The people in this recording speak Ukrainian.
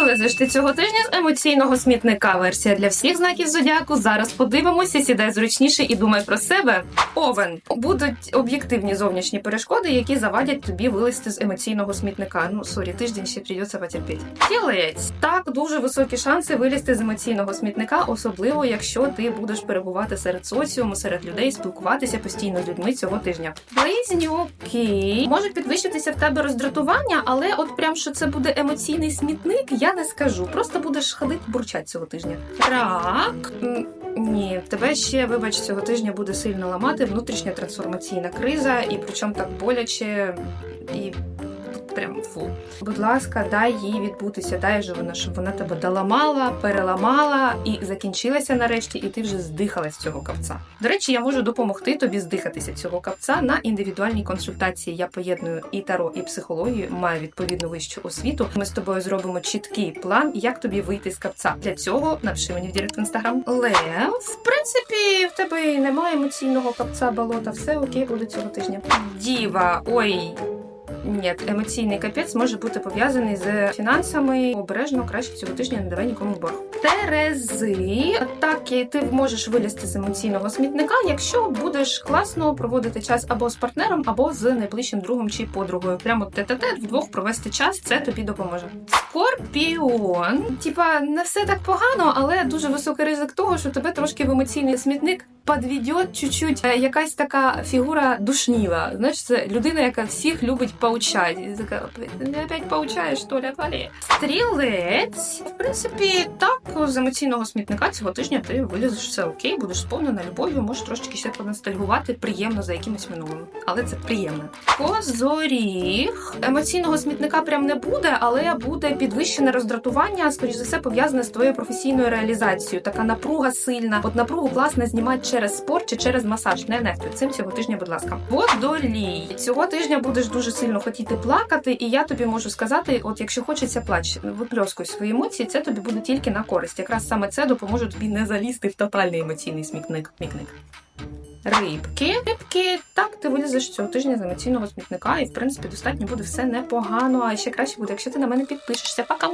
вилезеш ти цього тижня з емоційного смітника? Версія для всіх знаків зодіаку. Зараз подивимося, сідай зручніше і думай про себе. Овен будуть об'єктивні зовнішні перешкоди, які завадять тобі вилезти з емоційного смітника. Ну сорі, тиждень ще придеться потерпіти. Тілець так дуже високі шанси вилізти з емоційного смітника, особливо якщо ти будеш перебувати серед соціуму, серед людей, спілкуватися постійно з людьми цього тижня. Близнюки може підвищитися в тебе роздратування, але от прям що це буде емоційний смітник, я не скажу. Просто будеш ходити бурчать цього тижня. Рак. Ні, тебе ще, вибач, цього тижня буде сильно ламати внутрішня трансформаційна криза, і причому так боляче і прям фу. Будь ласка, дай їй відбутися, дай же вона, щоб вона тебе доламала, переламала і закінчилася нарешті, і ти вже здихала з цього кавця. До речі, я можу допомогти тобі здихатися цього кавця на індивідуальній консультації. Я поєдную і таро, і психологію, маю відповідну вищу освіту. Ми з тобою зробимо чіткий план, як тобі вийти з кавця. Для цього напиши мені в директ в інстаграм. Лев, в принципі, в тебе немає емоційного капця болота. Все окей буде цього тижня. Діва, ой. Ні, емоційний капець може бути пов'язаний з фінансами. Обережно краще цього тижня не давай нікому борг. Терези так і ти можеш вилізти з емоційного смітника, якщо будеш класно проводити час або з партнером, або з найближчим другом чи подругою. Прямо тет-а-тет вдвох провести час, це тобі допоможе. Скорпіон, типа, не все так погано, але дуже високий ризик того, що тебе трошки в емоційний смітник підведет чуть-чуть е, якась така фігура душніла. Знаєш, це людина, яка всіх любить поучати. І така, опять поучаєш, що ли, отвали. Стрілець, принципі, так, з емоційного смітника цього тижня ти вилізеш все окей, будеш сповнена любов'ю, можеш трошечки ще поностальгувати приємно за якимось минулим. Але це приємно. Козоріг. Емоційного смітника прям не буде, але буде підвищене роздратування, скоріш за все, пов'язане з твоєю професійною реалізацією. Така напруга сильна. От напругу класно знімати через спорт чи через масаж. Не нехтуй цим цього тижня, будь ласка. Водолій. Цього тижня будеш дуже сильно хотіти плакати, і я тобі можу сказати: от якщо хочеться плач, випльоскуй свої емоції, це тобі буде тільки на користь. Якраз саме це допоможе тобі не залізти в тотальний емоційний смітник. Мікник. Рибки, рибки, так ти вилізеш цього тижня з емоційного смітника, і в принципі достатньо буде все непогано. А ще краще буде, якщо ти на мене підпишешся. Пока!